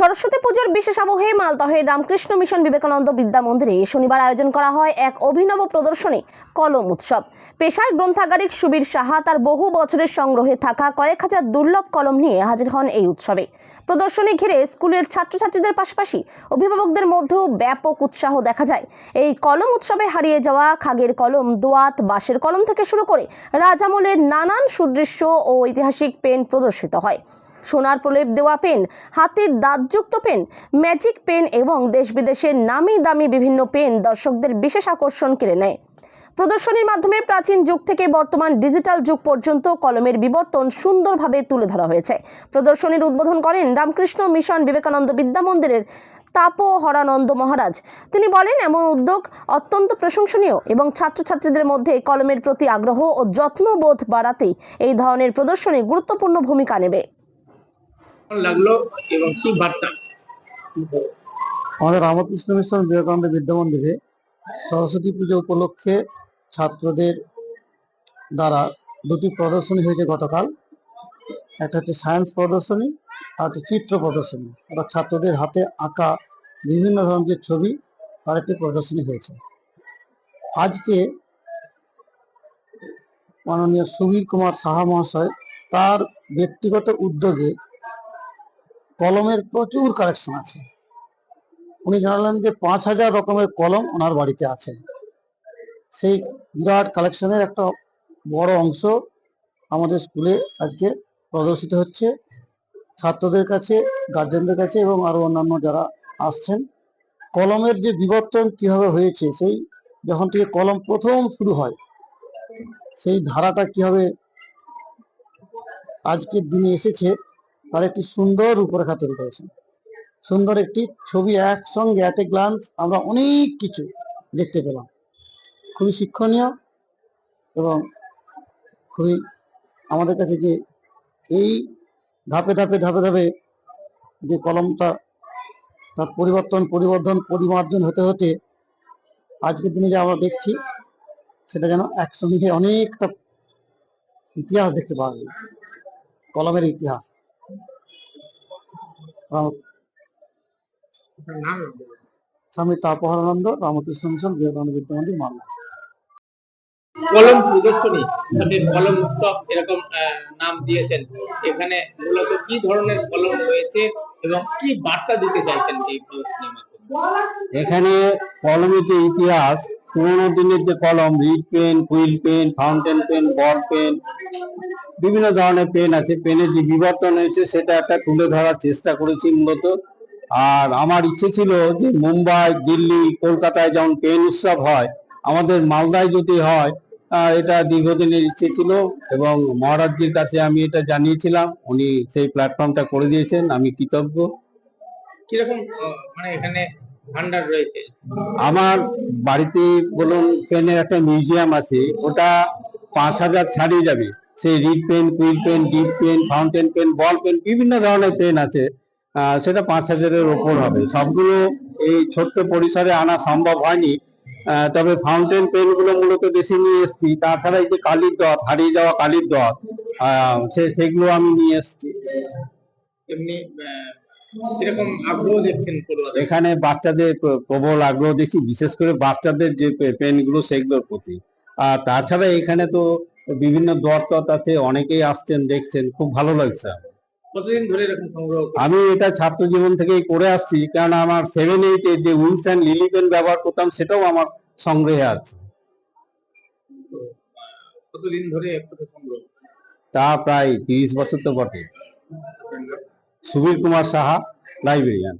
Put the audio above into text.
সরস্বতী পুজোর বিশেষ আবহে মালদহের রামকৃষ্ণ মিশন বিবেকানন্দ বিদ্যা মন্দিরে শনিবার আয়োজন করা হয় এক অভিনব প্রদর্শনী, কলম উৎসব। পেশায় গ্রন্থাগারিক সুবীর সাহা তার বহু বছরের সংগ্রহে থাকা কয়েক হাজার দুর্লভ কলম নিয়ে হাজির হন এই উৎসবে। প্রদর্শনী ঘিরে স্কুলের ছাত্রছাত্রীদের পাশাপাশি অভিভাবকদের মধ্যেও ব্যাপক উৎসাহ দেখা যায়। এই কলম উৎসবে হারিয়ে যাওয়া খাগের কলম, দোয়াত, বাঁশের কলম থেকে শুরু করে রাজামলের নানান সুদৃশ্য ও ঐতিহাসিক পেন প্রদর্শিত হয়। সোনার প্রলেপ দেওয়া পেন, হাতের দাঁতযুক্ত পেন, ম্যাজিক পেন এবং দেশ বিদেশের নামি দামি বিভিন্ন পেন দর্শকদের বিশেষ আকর্ষণ কেড়ে নেয়। প্রদর্শনীর মাধ্যমে প্রাচীন যুগ থেকে বর্তমান ডিজিটাল যুগ পর্যন্ত কলমের বিবর্তন সুন্দরভাবে তুলে ধরা হয়েছে। প্রদর্শনীর উদ্বোধন করেন রামকৃষ্ণ মিশন বিবেকানন্দ বিদ্যা মন্দিরের তাপ হরানন্দ মহারাজ। তিনি বলেন, এমন উদ্যোগ অত্যন্ত প্রশংসনীয় এবং ছাত্রছাত্রীদের মধ্যে কলমের প্রতি আগ্রহ ও যত্নবোধ বাড়াতে এই ধরনের প্রদর্শনী গুরুত্বপূর্ণ ভূমিকা নেবে। লাগল এবং কি বার্তা? আমাদের রামকৃষ্ণ মিশন বিবেকানন্দ বিদ্যা মন্দিরে সরস্বতী পুজো উপলক্ষে ছাত্রদের দ্বারা দুটি প্রদর্শনী হয়েছে গতকাল। একটা হচ্ছে সায়েন্স প্রদর্শনী আর একটা চিত্র প্রদর্শনী। অর্থাৎ ছাত্রদের হাতে আঁকা বিভিন্ন ধরনের ছবি তার একটি প্রদর্শনী হয়েছে। আজকে মাননীয় সুবীর কুমার সাহা মহাশয় তার ব্যক্তিগত উদ্যোগে কলমের প্রচুর কালেকশন আছে। উনি জানালেন যে পাঁচ হাজার রকমের কলম ওনার বাড়িতে আছে। সেই বিরাট কালেকশনের একটা বড় অংশ আমাদের স্কুলে আজকে প্রদর্শিত হচ্ছে। ছাত্রদের কাছে গার্জেনদের কাছে এবং আরও অন্যান্য যারা আসছেন। কলমের যে বিবর্তন কীভাবে হয়েছে, সেই যখন থেকে কলম প্রথম শুরু হয়, সেই ধারাটা কীভাবে আজকের দিনে এসেছে তার একটি সুন্দর রূপরেখা তৈরি করেছেন। সুন্দর একটি ছবি, একসঙ্গে এট এ গ্লান্স আমরা অনেক কিছু দেখতে পেলাম। খুবই শিক্ষণীয় এবং খুবই আমাদের কাছে যে এই ধাপে ধাপে ধাপে ধাপে যে কলমটা, তার পরিবর্তন, পরিবর্ধন, পরিমার্জন হতে হতে আজকের দিনে যে আমরা দেখছি, সেটা যেন একসঙ্গে অনেকটা ইতিহাস দেখতে পাওয়া গেল কলমের ইতিহাস। স্বামী তাপহারানন্দ রামকৃষ্ণ মিশন বিবেকানন্দ বিদ্যা মন্দির মালদা। কলম প্রদর্শনী কলম উৎসব এরকম আহ, নাম দিয়েছেন। এখানে মূলত কি ধরনের কলম রয়েছে এবং কি বার্তা দিতে চাইছেন এই প্রদর্শনীর মাধ্যমে এখানে কলমের যে ইতিহাস পুরোনো দিনের যে কলম reed pen quill pen fountain pen ball pen বিভিন্ন ধরনের পেন আছে। পেনের যে বিবর্তন হয়েছে, সেটা একটা তুলে ধরার চেষ্টা করেছি মূলত। আর আমার ইচ্ছে ছিল যে মুম্বাই, দিল্লি, কলকাতায় যেমন পেন উৎসব হয়, আমাদের মালদায় যদি হয় এটা দীর্ঘদিনের ইচ্ছে ছিল এবং মহারাজজির কাছে আমি এটা জানিয়েছিলাম। উনি সেই প্ল্যাটফর্মটা করে দিয়েছেন, আমি কৃতজ্ঞ। কীরকম মানে এখানে ভান্ডার রয়েছে। আমার বাড়িতে বলুন পেনের একটা মিউজিয়াম আছে ওটা পাঁচ হাজার ছাড়িয়ে যাবে। সেই reed pen quill pen dip pen fountain pen ball pen বিভিন্ন ধরনের পেন আছে। সেটা পাঁচ হাজারের ওপর হবে। সবগুলো এই ছোট্ট পরিসরে আনা সম্ভব হয়নি। তবে ফাউন্টেন পেনগুলো মূলত বেশি নিয়ে এসেছি। তাছাড়া এই যে কালির দর হারিয়ে যাওয়া কালির দর আহ, সে- সেগুলো আমি নিয়ে এসেছি। এমনি আহ, আগ্রহ দেখছেন এখানে বাচ্চাদের প্রবল আগ্রহ দেখছি বিশেষ করে বাচ্চাদের যে পেনগুলো সেগুলোর প্রতি। আর তাছাড়া এখানে তো বিভিন্ন দর আছে অনেকেই আসছেন দেখছেন খুব ভালো লাগছে কতদিন ধরে এরকম সংগ্রহ আমি এটা ছাত্র জীবন থেকেই করে আসছি কারণ আমার সেভেন এইট এর যে উইলস অ্যান্ড লিলি পেন ব্যবহার করতাম সেটাও আমার সংগ্রহে আছে। কতদিন ধরে সংগ্রহ? তা প্রায় তিরিশ বছর তো বটে। সুবীর কুমার সাহা লাইব্রেরিয়ান